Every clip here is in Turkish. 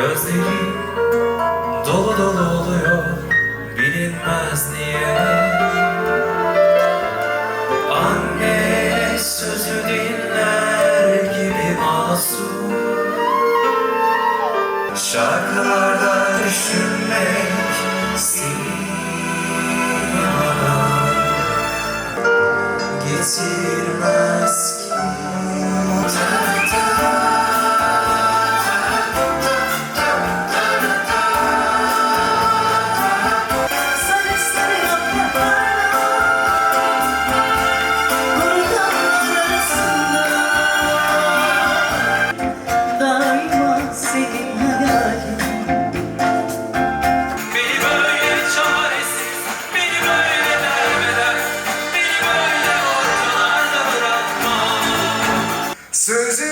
Gözlerim dolu dolu oluyor Bilinmez niye? Anne sözü dinler gibi masum. Şarkılarda düşünmek seni bana getirmez Sözü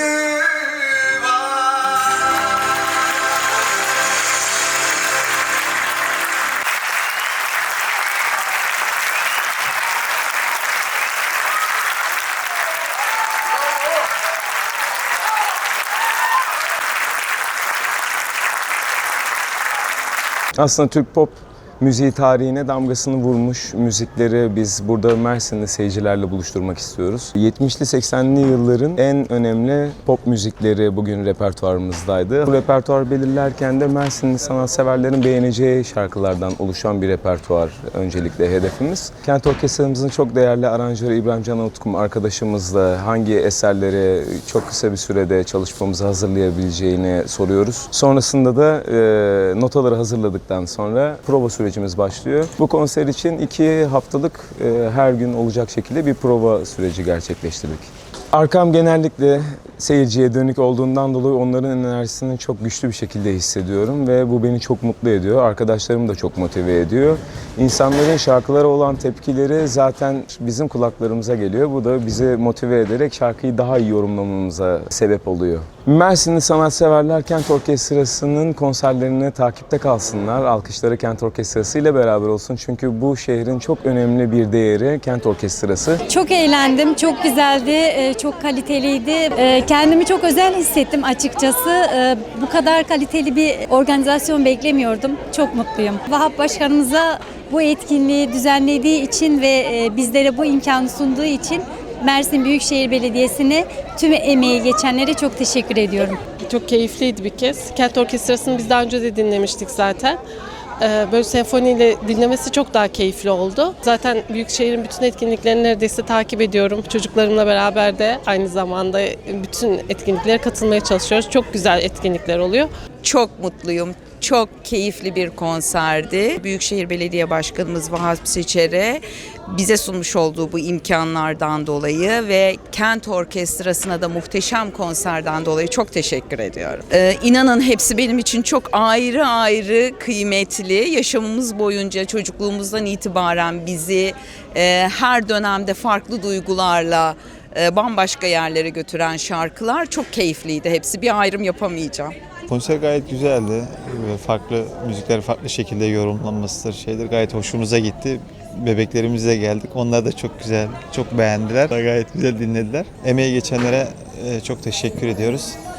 Aslında Türk pop müziği tarihine damgasını vurmuş müzikleri biz burada Mersin'de seyircilerle buluşturmak istiyoruz. 70'li 80'li yılların en önemli pop müzikleri bugün repertuarımızdaydı. Bu repertuar belirlerken de Mersinli sanatseverlerin beğeneceği şarkılardan oluşan bir repertuar öncelikle hedefimiz. Kent Orkestramızın çok değerli aranjörü İbrahim Can Utkum arkadaşımızla hangi eserleri çok kısa bir sürede çalışmamızı hazırlayabileceğini soruyoruz. Sonrasında da e, notaları hazırladıktan sonra prova sürecimiz başlıyor. Bu konser için iki haftalık e, her gün olacak şekilde bir prova süreci gerçekleştirdik. Arkam genellikle seyirciye dönük olduğundan dolayı onların enerjisini çok güçlü bir şekilde hissediyorum ve bu beni çok mutlu ediyor. Arkadaşlarım da çok motive ediyor. İnsanların şarkılara olan tepkileri zaten bizim kulaklarımıza geliyor. Bu da bizi motive ederek şarkıyı daha iyi yorumlamamıza sebep oluyor. Mersinli sanatseverler Kent Orkestrası'nın konserlerini takipte kalsınlar. Alkışları Kent Orkestrası ile beraber olsun. Çünkü bu şehrin çok önemli bir değeri Kent Orkestrası. Çok eğlendim, çok güzeldi, e, çok kaliteliydi. E, Kendimi çok özel hissettim açıkçası. E, Bu kadar kaliteli bir organizasyon beklemiyordum. Çok mutluyum. Vahap Başkanımıza bu etkinliği düzenlediği için ve e, bizlere bu imkanı sunduğu için Mersin Büyükşehir Belediyesi'ne tüm emeği geçenlere çok teşekkür ediyorum. Çok keyifliydi bir kez. Kent Orkestrası'nı biz daha önce de dinlemiştik zaten. Ee, Böyle senfoniyle dinlemesi çok daha keyifli oldu. Zaten Büyükşehir'in bütün etkinliklerini neredeyse takip ediyorum. Çocuklarımla beraber de aynı zamanda bütün etkinliklere katılmaya çalışıyoruz. Çok güzel etkinlikler oluyor. Çok mutluyum. Çok keyifli bir konserdi. Büyükşehir Belediye Başkanımız Vahap Seçer'e bize sunmuş olduğu bu imkanlardan dolayı ve Kent Orkestrası'na da muhteşem konserden dolayı çok teşekkür ediyorum. Ee, inanın hepsi benim için çok ayrı ayrı kıymetli. Yaşamımız boyunca çocukluğumuzdan itibaren bizi e, her dönemde farklı duygularla e, bambaşka yerlere götüren şarkılar çok keyifliydi. Hepsi bir ayrım yapamayacağım. Konser gayet güzeldi. Farklı müzikler farklı şekilde yorumlanmasıdır şeydir. Gayet hoşumuza gitti. Bebeklerimizle geldik. Onlar da çok güzel, çok beğendiler. Gayet güzel dinlediler. Emeği geçenlere e, çok teşekkür ediyoruz.